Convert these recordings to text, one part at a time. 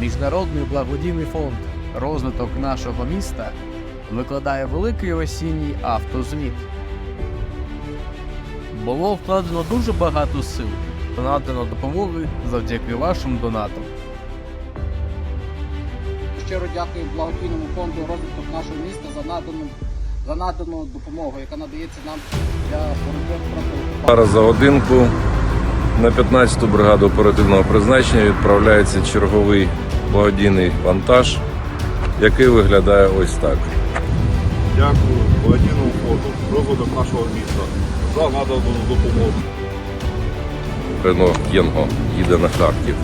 Міжнародний благодійний фонд розвиток нашого міста викладає великий осінній автозвіт. Було вкладено дуже багато сил та надано допомоги завдяки вашим донатам. Щиро дякую благодійному фонду розвиток нашого міста за надану за надану допомогу, яка надається нам для боротьби проти Зараз за годинку на 15-ту бригаду оперативного призначення відправляється черговий благодійний вантаж, який виглядає ось так. Дякую благодійному фонду розвиток нашого міста за надану допомогу. Рено Єнго їде на Харків.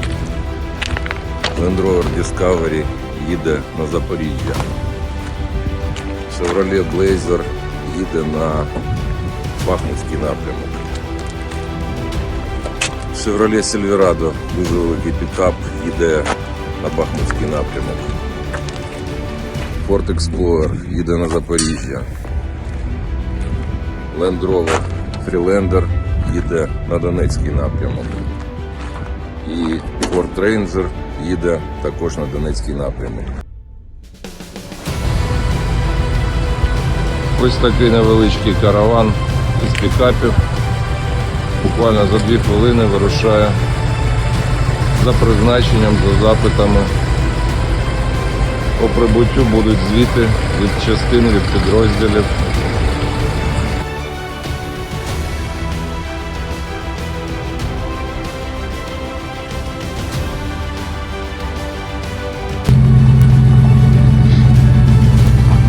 Land Rover Discovery їде на Запоріжжя. Chevrolet Blazer їде на Бахмутський напрямок. Chevrolet Silverado, дуже великий пікап, їде на Бахмутський напрямок. Ford Explorer їде на Запоріжжя. Land Rover Freelander їде на Донецький напрямок. І Ford Ranger їде також на Донецький напрямок. Ось такий невеличкий караван із пікапів. Буквально за дві хвилини вирушає за призначенням, за запитами. По прибуттю будуть звіти від частин, від підрозділів.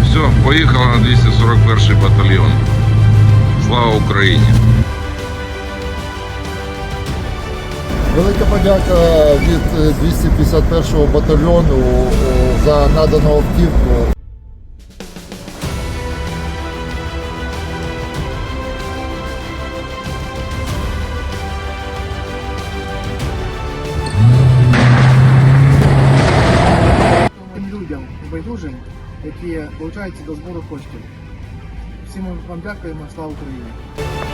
Все, поїхала на 241 батальйон. Слава Україні! Велика подяка від е, 251 батальйону е, за надану автівку. людям байдужим, які долучаються до збору коштів. Всім вам дякуємо, слава Україні!